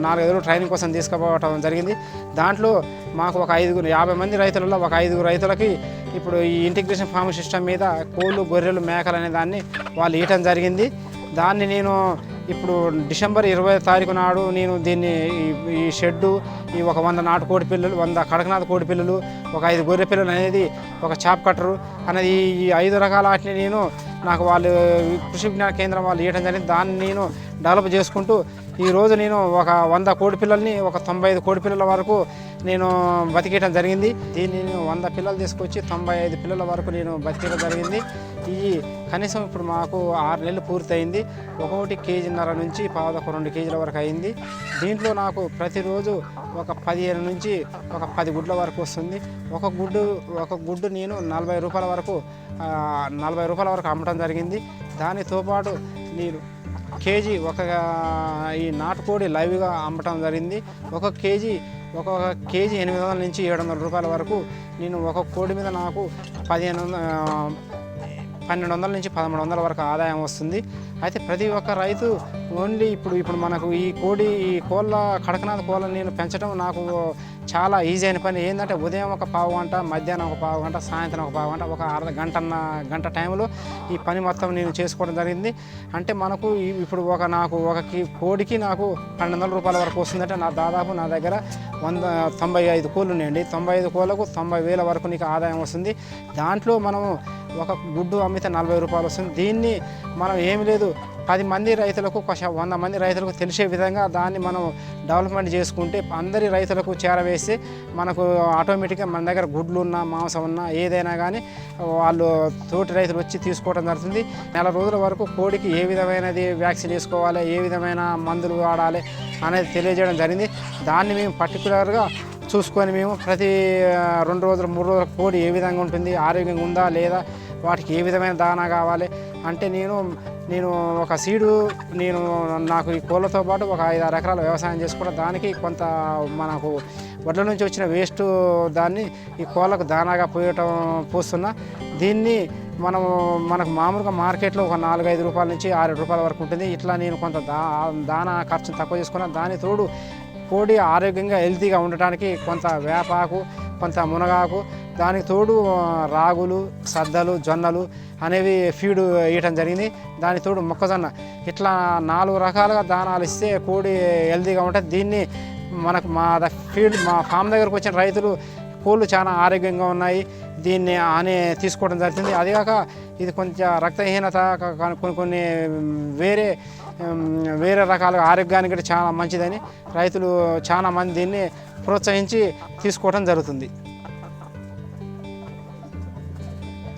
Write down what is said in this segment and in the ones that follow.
నాలుగైదు ట్రైనింగ్ కోసం తీసుకుపోవటం జరిగింది. దాంట్లో మాకు ఒక ఐదుగురు యాభై మంది రైతులలో ఒక ఐదుగురు రైతులకి ఇప్పుడు ఈ ఇంటిగ్రేషన్ ఫార్మింగ్ సిస్టమ్ మీద కోళ్ళు గొర్రెలు మేకలు అనే దాన్ని వాళ్ళు ఇవ్వటం జరిగింది. దాన్ని నేను ఇప్పుడు డిసెంబర్ ఇరవై తారీఖు నాడు నేను దీన్ని ఈ- షెడ్డు ఈ ఒక వంద నాటు కోడి పిల్లలు వంద కడకనాథ కోడి పిల్లలు ఒక ఐదు గొర్రె పిల్లలు అనేది ఒక చాప్ కట్టరు అనేది ఈ- ఈ ఐదు రకాల వాటిని నేను నాకు వాళ్ళు కృషి విజ్ఞాన కేంద్రం వాళ్ళు ఇవ్వడం జరిగింది. దాన్ని నేను డెవలప్ చేసుకుంటూ ఈరోజు నేను ఒక వంద కోడి పిల్లల్ని ఒక తొంభై ఐదు కోడి పిల్లల వరకు నేను బతికేయడం జరిగింది. దీన్ని నేను వంద పిల్లలు తీసుకొచ్చి తొంభై ఐదు పిల్లల వరకు నేను బతికేయడం జరిగింది. ఈ కనీసం ఇప్పుడు మాకు ఆరు నెలలు పూర్తయింది. ఒక్కొక్కటి కేజీన్నర నుంచి పావుదొక రెండు కేజీల వరకు అయింది. దీంట్లో నాకు ప్రతిరోజు ఒక పదిహేను నుంచి ఒక పది గుడ్ల వరకు వస్తుంది. ఒక గుడ్డు ఒక గుడ్డు నేను నలభై రూపాయల వరకు నలభై రూపాయల వరకు అమ్మటం జరిగింది. దానితో పాటు నేను కేజీ ఒక ఈ నాటుకోడి లైవ్గా అమ్మటం జరిగింది. ఒక కేజీ ఒక కేజీ ఎనిమిది వందల నుంచి ఏడు వందల రూపాయల వరకు నేను ఒక కోడి మీద నాకు పదిహేను వంద పన్నెండు వందల నుంచి పదమూడు వందల వరకు ఆదాయం వస్తుంది. అయితే ప్రతి ఒక్క రైతు ఓన్లీ ఇప్పుడు ఇప్పుడు మనకు ఈ కోడి ఈ కోళ్ళ కడకనాథ కోళ్ళని నేను పెంచడం నాకు చాలా ఈజీ అయిన పని. ఏంటంటే ఉదయం ఒక పావు గంట మధ్యాహ్నం ఒక పావు గంట సాయంత్రం ఒక పావు గంట ఒక అర్ధ గంటన్న గంట టైంలో ఈ పని మొత్తం నేను చేసుకోవడం జరిగింది. అంటే మనకు ఇప్పుడు ఒక నాకు ఒక కోడికి నాకు పన్నెండు వందల రూపాయల వరకు వస్తుందంటే నా దాదాపు నా దగ్గర వంద తొంభై ఐదు కోళ్ళు ఉన్నాయండి. తొంభై ఐదు కోళ్ళకు తొంభై వేల వరకు నీకు ఆదాయం వస్తుంది. దాంట్లో మనము ఒక గుడ్డు అమ్మితే నలభై రూపాయలు వస్తుంది. దీన్ని మనం ఏమి లేదు పది మంది రైతులకు ఒక వంద మంది రైతులకు తెలిసే విధంగా దాన్ని మనం డెవలప్మెంట్ చేసుకుంటే అందరి రైతులకు చేరవేస్తే మనకు ఆటోమేటిక్గా మన దగ్గర గుడ్లు ఉన్నా మాంసం ఉన్నా ఏదైనా కానీ వాళ్ళు తోటి రైతులు వచ్చి తీసుకోవడం జరుగుతుంది. నెల రోజుల వరకు కోడికి ఏ విధమైనది వ్యాక్సిన్ వేసుకోవాలి ఏ విధమైన మందులు వాడాలి అనేది తెలియజేయడం జరిగింది. దాన్ని మేము పర్టికులర్గా చూసుకొని మేము ప్రతి రెండు రోజులు మూడు రోజుల కోడి ఏ విధంగా ఉంటుంది ఆరోగ్యంగా ఉందా లేదా వాటికి ఏ విధమైన దానా కావాలి అంటే నేను నేను ఒక సీడు నేను నాకు ఈ కోళ్ళతో పాటు ఒక ఐదు ఆరు ఎకరాల వ్యవసాయం చేసుకోవడం దానికి కొంత మనకు వడ్ల నుంచి వచ్చిన వేస్ట్ దాన్ని ఈ కోళ్ళకు దానాగా పోయటం పోస్తున్నా. దీన్ని మనం మనకు మామూలుగా మార్కెట్లో ఒక నాలుగైదు రూపాయల నుంచి ఆరు రూపాయల వరకు ఉంటుంది. ఇట్లా నేను కొంత దా దానా ఖర్చును తక్కువ చేసుకున్నాను దాని తోడు కోడి ఆరోగ్యంగా హెల్తీగా ఉండటానికి కొంత వేపాకు కొంత మునగాకు దానికి తోడు రాగులు సద్దలు జొన్నలు అనేవి ఫీడ్ వేయటం జరిగింది. దానికి తోడు మొక్కజొన్న. ఇట్లా నాలుగు రకాలుగా దానాలు ఇస్తే కోడి హెల్తీగా ఉంటుంది. దీన్ని మనకు మా ఫీల్డ్ మా ఫామ్ దగ్గరకు వచ్చిన రైతులు కోళ్ళు చాలా ఆరోగ్యంగా ఉన్నాయి. దీన్ని అని తీసుకోవడం జరుగుతుంది అదిగాక ఇది కొంచెం రక్తహీనత కొన్ని కొన్ని వేరే వేరే రకాల ఆరోగ్యానికి కూడా చాలా మంచిదని రైతులు చాలా మంది దీన్ని ప్రోత్సహించి తీసుకోవడం జరుగుతుంది.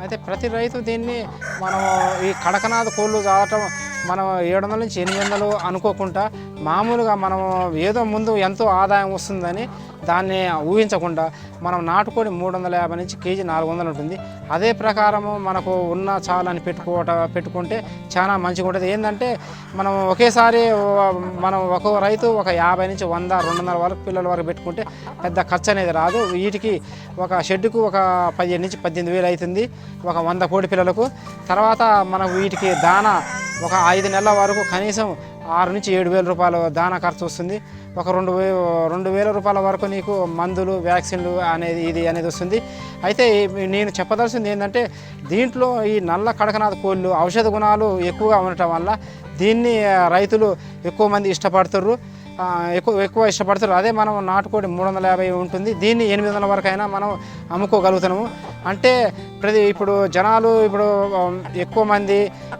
అయితే ప్రతి రైతు దీన్ని మనం ఈ కడకనాథ కోళ్ళు చావటం మనం ఏడు వందల నుంచి ఎనిమిది వందలు అనుకోకుండా మామూలుగా మనం ఏదో ముందు ఎంతో ఆదాయం వస్తుందని దాన్ని ఊహించకుండా మనం నాటుకోడి మూడు వందల యాభై నుంచి కేజీ నాలుగు వందలు ఉంటుంది. అదే ప్రకారము మనకు ఉన్న చాలని పెట్టుకోవట పెట్టుకుంటే చాలా మంచిగా ఉంటుంది. ఏంటంటే మనం ఒకేసారి మనం ఒక రైతు ఒక యాభై నుంచి వంద రెండు వందల వరకు పిల్లల వరకు పెట్టుకుంటే పెద్ద ఖర్చు అనేది రాదు. వీటికి ఒక షెడ్డుకు ఒక పదిహేను నుంచి పద్దెనిమిది వేలు అవుతుంది ఒక వంద కోడి పిల్లలకు. తర్వాత మనం వీటికి దానా ఒక ఐదు నెలల వరకు కనీసం ఆరు నుంచి ఏడు వేల రూపాయలు దానా ఖర్చు వస్తుంది. ఒక రెండు వే రెండు వేల రూపాయల వరకు నీకు మందులు వ్యాక్సిన్లు అనేది ఇది అనేది వస్తుంది. అయితే నేను చెప్పదలసింది ఏంటంటే దీంట్లో ఈ నల్ల కడకనాథ కోళ్ళు ఔషధ గుణాలు ఎక్కువగా ఉండటం వల్ల దీన్ని రైతులు ఎక్కువ మంది ఇష్టపడతారు ఎక్కువ ఎక్కువ ఇష్టపడుతారు. అదే మనం నాటుకోడి మూడు వందల యాభై ఉంటుంది. దీన్ని ఎనిమిది వందల వరకు అయినా మనం అమ్ముకోగలుగుతున్నాము. అంటే ప్రతి ఇప్పుడు జనాలు ఇప్పుడు ఎక్కువ మంది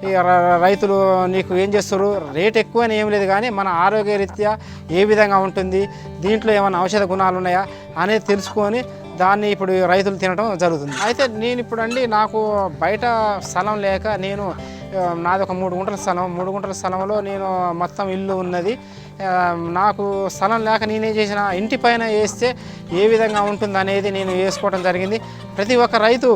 ఈ రైతులు నీకు ఏం చేస్తారు? రేట్ ఎక్కువ అని ఏం లేదు కానీ మన ఆరోగ్య రీత్యా ఏ విధంగా ఉంటుంది? దీంట్లో ఏమైనా ఔషధ గుణాలు ఉన్నాయా? అనేది తెలుసుకొని దాన్ని ఇప్పుడు రైతులు తినడం జరుగుతుంది. అయితే నేను ఇప్పుడు అండి నాకు బయట స్థలం లేక నేను నాది ఒక మూడు గుంటల స్థలం. మూడు గుంటల స్థలంలో నేను మొత్తం ఇల్లు ఉన్నది. నాకు స్థలం లేక నేనేం చేసిన ఇంటి పైన వేస్తే ఏ విధంగా ఉంటుంది అనేది నేను వేసుకోవడం జరిగింది. ప్రతి ఒక్క రైతు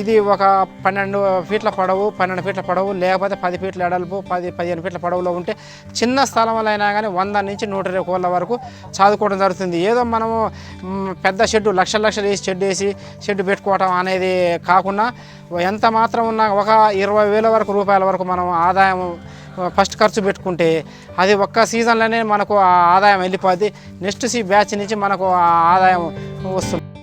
ఇది ఒక పన్నెండు ఫీట్ల పొడవు పన్నెండు ఫీట్ల పొడవు లేకపోతే పది ఫీట్ల ఎడల్పు పది పదిహేను ఫీట్ల పొడవులో ఉంటే చిన్న స్థలంలో అయినా కానీ వంద నుంచి నూట ఇరవై కోళ్ళ వరకు చదువుకోవడం జరుగుతుంది. ఏదో మనము పెద్ద షెడ్డు లక్షల లక్షలు వేసి షెడ్ వేసి షెడ్ పెట్టుకోవటం అనేది కాకుండా ఎంత మాత్రం ఉన్నా ఒక ఇరవై వేల వరకు రూపాయల వరకు మనం ఆదాయం ఫస్ట్ ఖర్చు పెట్టుకుంటే అది ఒక్క సీజన్లోనే మనకు ఆ ఆదాయం వెళ్ళిపోద్ది. నెక్స్ట్ సీ బ్యాచ్ నుంచి మనకు ఆదాయం వస్తుంది.